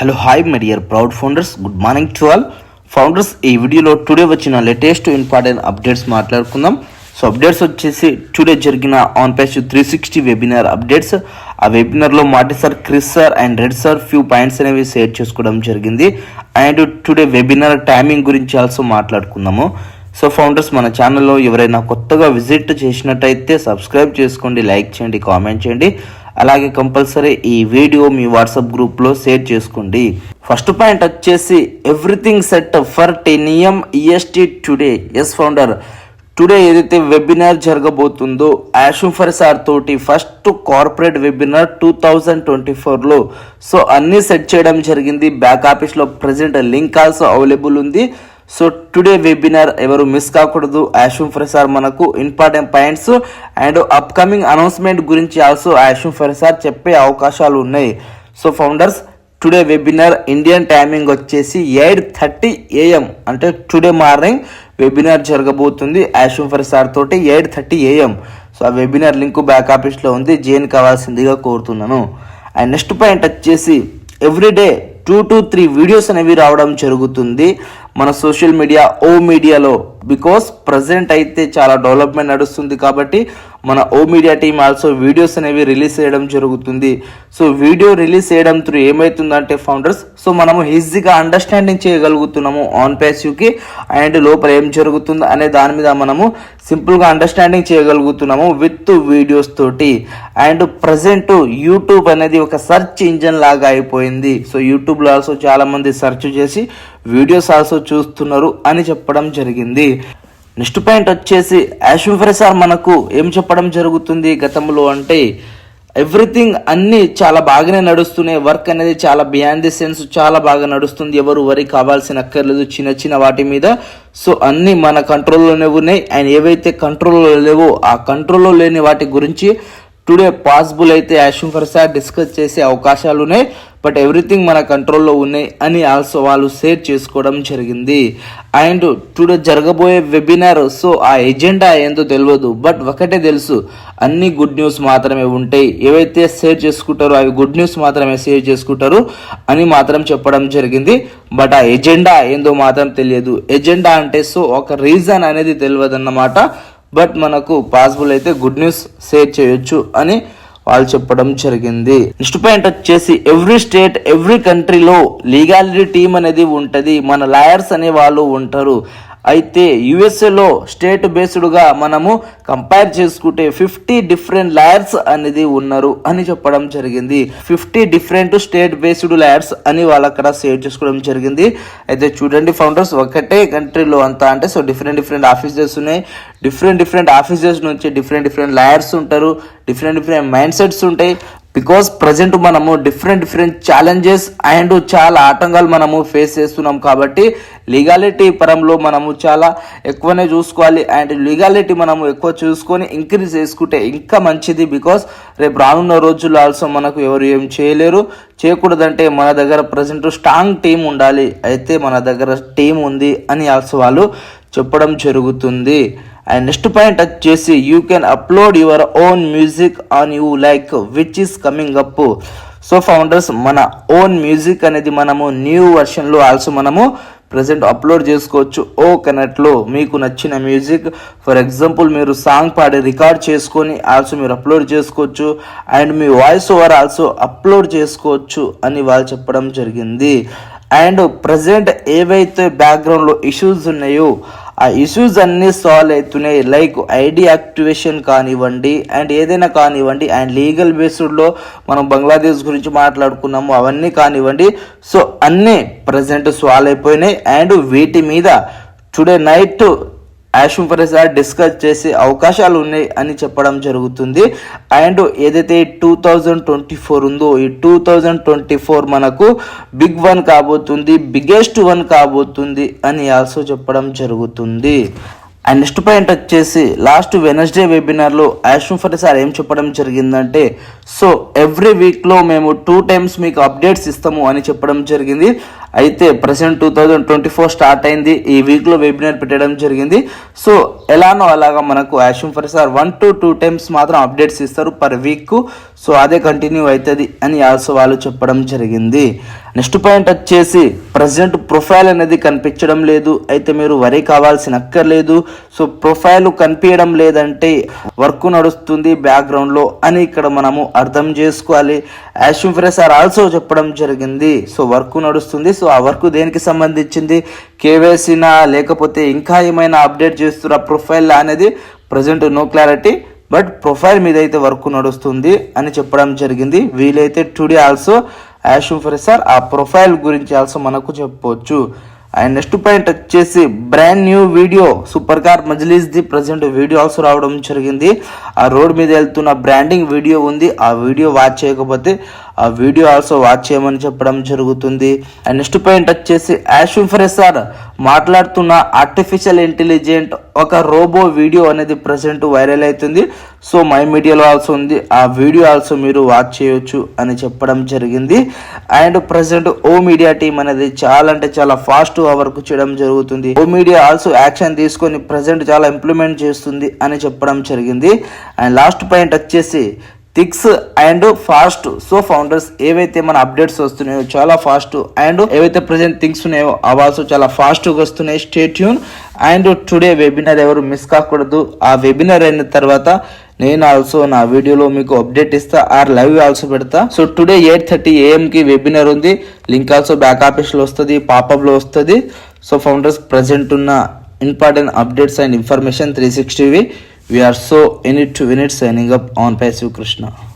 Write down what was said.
Hello hi my dear proud founders good morning to all founders ఈ వీడియోలో today వచ్చిన latest important updates మాట్లాడుకుందాం. So updates వచ్చేసి today జరిగిన on page three sixty webinar updates ఆ వెబినార్లో Matty sir Chris sir and Red sir few points అనేవి share చేసుకోవడం జరిగింది. అండ్ టుడే వెబినార్ టైమింగ్ గురించి ఆల్సో మాట్లాడుకుందాము. సో ఫౌండర్స్ మన ఛానల్లో ఎవరైనా కొత్తగా విజిట్ చేసినట్టయితే సబ్స్క్రైబ్ చేసుకోండి లైక్ చేయండి కామెంట్ చేయండి. అలాగే కంపల్సరీ ఈ వీడియో మీ వాట్సాప్ గ్రూప్లో షేర్ చేసుకోండి. ఫస్ట్ పాయింట్ వచ్చేసి everything set for టెనియం EST today S founder today ఏదైతే వెబినార్ జరగబోతుందో యాషుఫర్ సార్ తోటి first corporate webinar two thousand twenty ఫోర్లో సో అన్నీ సెట్ చేయడం జరిగింది. బ్యాక్ ఆఫీస్లో ప్రజెంట్ లింక్ ఆల్సో అవైలబుల్ ఉంది. సో టుడే వెబినార్ ఎవరు మిస్ కాకూడదు. యాషుమ్ సార్ మనకు important points and upcoming announcement గురించి ఆల్సో యాషుమ్ సార్ చెప్పే అవకాశాలు ఉన్నాయి. So founders today webinar Indian timing వచ్చేసి ఎయిట్ థర్టీ ఏఎం అంటే టుడే మార్నింగ్ వెబినార్ జరగబోతుంది యాషుమ్ సార్ తోటి ఎయిట్ థర్టీ ఏఎం సో ఆ వెబినార్ లింక్ బ్యాక్ ఆఫీస్లో ఉంది. జేన్ కావాల్సిందిగా కోరుతున్నాను. అండ్ నెక్స్ట్ పాయింట్ వచ్చేసి everyday two to three videos అనేవి రావడం జరుగుతుంది. మన సోషల్ మీడియా ఓ మీడియాలో బికాస్ ప్రజెంట్ అయితే చాలా డెవలప్మెంట్ నడుస్తుంది కాబట్టి మన O media team also videos అనేవి రిలీజ్ చేయడం జరుగుతుంది. సో వీడియో రిలీజ్ చేయడం త్రూ ఏమవుతుందంటే ఫౌండర్స్ సో మనము ఈజీగా అండర్స్టాండింగ్ చేయగలుగుతున్నాము ఆన్ పేస్యూకి అండ్ లోపల ఏం జరుగుతుంది అనే దాని మీద మనము సింపుల్గా అండర్స్టాండింగ్ చేయగలుగుతున్నాము విత్ వీడియోస్ తోటి. అండ్ ప్రజెంట్ యూట్యూబ్ అనేది ఒక సెర్చ్ ఇంజన్ లాగా అయిపోయింది. సో యూట్యూబ్లో ఆల్సో చాలామంది సెర్చ్ చేసి వీడియోస్ ఆల్సో చూస్తున్నారు అని చెప్పడం జరిగింది. నెక్స్ట్ పాయింట్ వచ్చేసి యాశ్వఫర్ సార్ మనకు ఏం చెప్పడం జరుగుతుంది గతంలో అంటే ఎవ్రీథింగ్ అన్ని చాలా బాగానే నడుస్తున్నాయి వర్క్ అనేది చాలా బియాండ్ ది సెన్స్ చాలా బాగా నడుస్తుంది ఎవరు వరి కావాల్సిన అక్కర్లేదు చిన్న చిన్న వాటి మీద. సో అన్ని మన కంట్రోల్లోనే ఉన్నాయి. అండ్ ఏవైతే కంట్రోల్లో లేవో ఆ కంట్రోల్లో లేని వాటి గురించి టుడే పాసిబుల్ అయితే యాశంకర్ సార్ డిస్కస్ చేసే అవకాశాలు ఉన్నాయి బట్ ఎవ్రీథింగ్ మన కంట్రోల్లో ఉన్నాయి అని ఆల్సో వాళ్ళు షేర్ చేసుకోవడం జరిగింది. అండ్ టుడే జరగబోయే వెబినార్ సో ఆ ఎజెండా ఏందో తెలియదు బట్ ఒకటే తెలుసు అన్ని గుడ్ న్యూస్ మాత్రమే ఉంటాయి. ఏవైతే షేర్ చేసుకుంటారో అవి గుడ్ న్యూస్ మాత్రమే షేర్ చేసుకుంటారు అని మాత్రం చెప్పడం జరిగింది. బట్ ఆ ఎజెండా ఏందో మాత్రం తెలియదు. ఎజెండా అంటే సో ఒక రీజన్ అనేది తెలియదు అన్నమాట బట్ మనకు పాసిబుల్ అయితే గుడ్ న్యూస్ షేర్ చేయొచ్చు అని వాళ్ళు చెప్పడం జరిగింది. నెక్స్ట్ పాయింట్ వచ్చేసి ఎవ్రీ స్టేట్ ఎవ్రీ కంట్రీలో లీగాలిటీ టీం అనేది ఉంటుంది. మన లాయర్స్ అనే వాళ్ళు ఉంటారు. అయితే యుఎస్ఏలో స్టేట్ బేస్డ్గా మనము కంపేర్ చేసుకుంటే ఫిఫ్టీ డిఫరెంట్ లాయర్స్ అనేది ఉన్నారు అని చెప్పడం జరిగింది. Fifty different state based lawyers అని వాళ్ళు అక్కడ సేవ్ చేసుకోవడం జరిగింది. అయితే చూడండి ఫౌండర్స్ ఒకటే కంట్రీలో అంతా అంటే సో డిఫరెంట్ డిఫరెంట్ ఆఫీసెస్ ఉన్నాయి. డిఫరెంట్ డిఫరెంట్ ఆఫీసెస్ నుంచి డిఫరెంట్ డిఫరెంట్ లాయర్స్ ఉంటారు. డిఫరెంట్ డిఫరెంట్ మైండ్ సెట్స్ ఉంటాయి. బికాస్ ప్రజెంట్ మనము డిఫరెంట్ డిఫరెంట్ ఛాలెంజెస్ అండ్ చాలా ఆటంకాలు మనము ఫేస్ చేస్తున్నాం కాబట్టి లీగాలిటీ పరంలో మనము చాలా ఎక్కువనే చూసుకోవాలి అండ్ లీగాలిటీ మనము ఎక్కువ చూసుకొని ఇంక్రీజ్ చేసుకుంటే ఇంకా మంచిది బికాస్ రేపు రానున్న రోజుల్లో ఆల్సో మనకు ఎవరు ఏం చేయలేరు. చేయకూడదంటే మన దగ్గర ప్రజెంట్ స్ట్రాంగ్ టీం ఉండాలి. అయితే మన దగ్గర టీం ఉంది అని ఆల్సో వాళ్ళు చెప్పడం జరుగుతుంది. అండ్ నెక్స్ట్ పాయింట్ వచ్చేసి you can upload your own music on you like which is coming up so founders మన ఓన్ మ్యూజిక్ అనేది మనము న్యూ వర్షన్లో ఆల్సో మనము ప్రజెంట్ అప్లోడ్ చేసుకోవచ్చు. ఓ కనెక్ట్లో మీకు నచ్చిన మ్యూజిక్ ఫర్ ఎగ్జాంపుల్ మీరు సాంగ్ పాడి రికార్డ్ చేసుకొని ఆల్సో మీరు అప్లోడ్ చేసుకోవచ్చు. అండ్ మీ వాయిస్ ఓవర్ ఆల్సో అప్లోడ్ చేసుకోవచ్చు అని వాళ్ళు చెప్పడం జరిగింది. అండ్ ప్రజెంట్ ఏవైతే బ్యాక్గ్రౌండ్లో ఇష్యూస్ ఉన్నాయో ఆ ఇష్యూస్ అన్నీ సాల్వ్ అవుతున్నాయి లైక్ ఐడి యాక్టివేషన్ కానివ్వండి అండ్ ఏదైనా కానివ్వండి అండ్ లీగల్ బేస్డ్లో మనం బంగ్లాదేశ్ గురించి మాట్లాడుకున్నాము అవన్నీ కానివ్వండి. సో అన్నీ ప్రజెంట్ సాల్వ్ అయిపోయినాయి అండ్ వీటి మీద టుడే నైట్ యాషుం ప్రసాద్ డిస్కస్ చేసే అవకాశాలు ఉన్నాయి అని చెప్పడం జరుగుతుంది. అండ్ ఏదైతే టూ థౌజండ్ ట్వంటీ ఫోర్ ఉందో ఈ టూ థౌజండ్ ట్వంటీ ఫోర్ మనకు బిగ్ వన్ కాబోతుంది బిగ్గెస్ట్ వన్ కాబోతుంది అని ఆల్సో చెప్పడం జరుగుతుంది. అండ్ నెక్స్ట్ పాయింట్ వచ్చేసి లాస్ట్ వెనస్డే వెబినార్లో యాష్మ్ ఫర్ సార్ ఏం చెప్పడం జరిగిందంటే సో ఎవ్రీ వీక్లో మేము టూ టైమ్స్ మీకు అప్డేట్స్ ఇస్తాము అని చెప్పడం జరిగింది. అయితే present two thousand twenty four start అయింది. ఈ వీక్లో వెబినార్ పెట్టడం జరిగింది. సో ఎలానో అలాగా మనకు యాష్యూమ్ for sir one to two times మాత్రం అప్డేట్స్ ఇస్తారు పర్ వీక్ సో అదే కంటిన్యూ అవుతుంది అని ఆల్సో వాళ్ళు చెప్పడం జరిగింది. నెక్స్ట్ పాయింట్ వచ్చేసి ప్రజెంట్ ప్రొఫైల్ అనేది కనిపించడం లేదు. అయితే మీరు వరి కావాల్సిన అక్కర్లేదు. సో ప్రొఫైల్ కనిపించడం లేదంటే వర్క్ నడుస్తుంది బ్యాక్గ్రౌండ్లో అని ఇక్కడ మనము అర్థం చేసుకోవాలి. యాష్యూమ్ ఫర్ సార్ ఆల్సో చెప్పడం జరిగింది. సో వర్క్ నడుస్తుంది. సో ఆ వర్క్ దేనికి సంబంధించింది? కేవైసీనా? లేకపోతే ఇంకా ఏమైనా అప్డేట్ చేస్తున్న ప్రొఫైల్ అనేది present no clarity but profile మీద అయితే వర్క్ నడుస్తుంది అని చెప్పడం జరిగింది. వీలైతే టుడే ఆల్సో యాష్యూమ్ ఫర్ సార్ ఆ ప్రొఫైల్ గురించి ఆల్సో మనకు చెప్పవచ్చు అండ్ నెక్స్ట్ పాయింట్ వచ్చేసి brand new video super car Majlis the present video also రావడం జరిగింది. ఆ రోడ్ మీద వెళ్తున్న బ్రాండింగ్ వీడియో ఉంది. ఆ వీడియో వాచ్ చేయకపోతే ఆ వీడియో ఆల్సో వాచ్ చేయమని చెప్పడం జరుగుతుంది. అండ్ నెక్స్ట్ పాయింట్ వచ్చేసి యాష్యూమ్ ఫర్ సార్ మాట్లాడుతున్న ఆర్టిఫిషియల్ ఇంటెలిజెంట్ ఒక రోబో వీడియో అనేది ప్రజెంట్ వైరల్ అవుతుంది. సో మై మీడియాలో ఆల్సో ఉంది. ఆ వీడియో ఆల్సో మీరు వాచ్ చేయొచ్చు అని చెప్పడం జరిగింది. అండ్ ప్రజెంట్ ఓ మీడియా టీం అనేది చాలా అంటే చాలా ఫాస్ట్ వర్క్ చేయడం జరుగుతుంది. ఓ మీడియా ఆల్సో యాక్షన్ తీసుకొని ప్రజెంట్ చాలా ఇంప్లిమెంట్ చేస్తుంది అని చెప్పడం జరిగింది. అండ్ లాస్ట్ పాయింట్ వచ్చేసి థిక్స్ అండ్ ఫాస్ట్ సో ఫౌండర్స్ ఏవైతే మన అప్డేట్స్ వస్తున్నాయో చాలా ఫాస్ట్ అండ్ ఏవైతే ప్రజెంట్ థింగ్స్ ఉన్నాయో అవి చాలా ఫాస్ట్గా వస్తున్నాయి. Stay tuned and today webinar ఎవరు మిస్ కాకూడదు. ఆ వెబినార్ అయిన తర్వాత నేను ఆల్సో నా వీడియోలో మీకు అప్డేట్ ఇస్తా. ఆర్ లైవ్ ఆల్సో పెడతా. సో టుడే ఎయిట్ థర్టీ ఏఎంకి వెబినార్ ఉంది. లింక్ ఆల్సో బ్యాక్ ఆఫీస్లో వస్తుంది పాపప్లో వస్తుంది. సో ఫౌండర్స్ ప్రజెంట్ ఉన్న important updates and information three సిక్స్టీవి We are so in it to win it signing up on Passive Krishna.